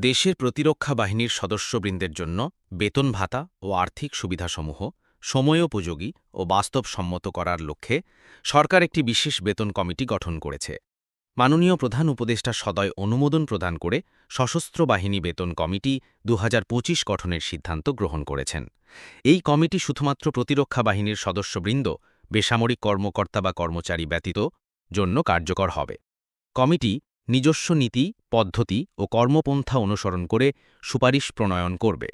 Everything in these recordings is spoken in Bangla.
দেশের প্রতিরক্ষা বাহিনীর সদস্যবৃন্দের জন্য বেতন ভাতা ও আর্থিক সুবিধাসমূহ সময়োপযোগী ও বাস্তবসম্মত করার লক্ষ্যে সরকার একটি বিশেষ বেতন কমিটি গঠন করেছে। মাননীয় প্রধান উপদেষ্টা সদয় অনুমোদন প্রদান করে সশস্ত্র বাহিনী বেতন কমিটি দু হাজার পঁচিশ গঠনের সিদ্ধান্ত গ্রহণ করেছেন। এই কমিটি শুধুমাত্র প্রতিরক্ষা বাহিনীর সদস্যবৃন্দ, বেসামরিক কর্মকর্তা বা কর্মচারী ব্যতীত জন্য কার্যকর হবে। কমিটি নিজস্ব নীতি, পদ্ধতি ও কর্মপন্থা অনুসরণ করে সুপারিশ প্রণয়ন করবে।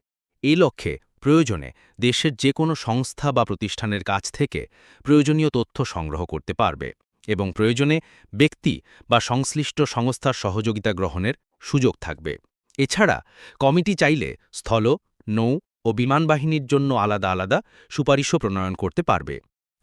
এই লক্ষ্যে প্রয়োজনে দেশের যে কোনো সংস্থা বা প্রতিষ্ঠানের কাছ থেকে প্রয়োজনীয় তথ্য সংগ্রহ করতে পারবে এবং প্রয়োজনে ব্যক্তি বা সংশ্লিষ্ট সংস্থার সহযোগিতা গ্রহণের সুযোগ থাকবে। এছাড়া কমিটি চাইলে স্থল, নৌ ও বিমান বাহিনীর জন্য আলাদা আলাদা সুপারিশও প্রণয়ন করতে পারবে।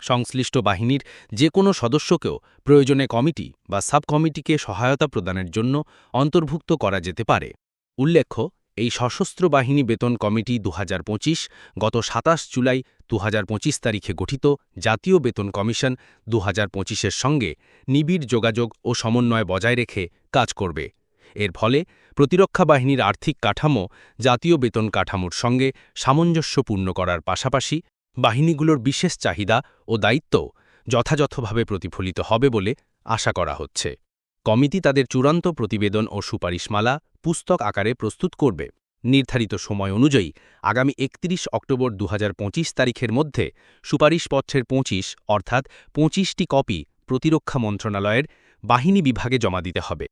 সংশ্লিষ্ট বাহিনীর যে কোনো সদস্যকেও প্রয়োজনে কমিটি বা সাব কমিটিকে সহায়তা প্রদানের জন্য অন্তর্ভুক্ত করা যেতে পারে। উল্লেখ্য, এই সশস্ত্র বাহিনী বেতন কমিটি দু হাজার পঁচিশ গত ২৭ জুলাই দুহাজার পঁচিশ তারিখে গঠিত জাতীয় বেতন কমিশন দু এর সঙ্গে নিবিড় যোগাযোগ ও সমন্বয় বজায় রেখে কাজ করবে। এর ফলে প্রতিরক্ষা বাহিনীর আর্থিক কাঠামো, জাতীয় বেতন কাঠামোর সঙ্গে সামঞ্জস্যপূর্ণ করার পাশাপাশি বাহিনীগুলোর বিশেষ চাহিদা ও দায়িত্ব যথাযথভাবে প্রতিফলিত হবে বলে আশা করা হচ্ছে। কমিটি তাদের চূড়ান্ত প্রতিবেদন ও সুপারিশমালা পুস্তক আকারে প্রস্তুত করবে। নির্ধারিত সময় অনুযায়ী আগামী একত্রিশ অক্টোবর দু হাজার পঁচিশ তারিখের মধ্যে সুপারিশপত্রের পঁচিশ, অর্থাৎ পঁচিশটি কপি প্রতিরক্ষা মন্ত্রণালয়ের বাহিনী বিভাগে জমা দিতে হবে।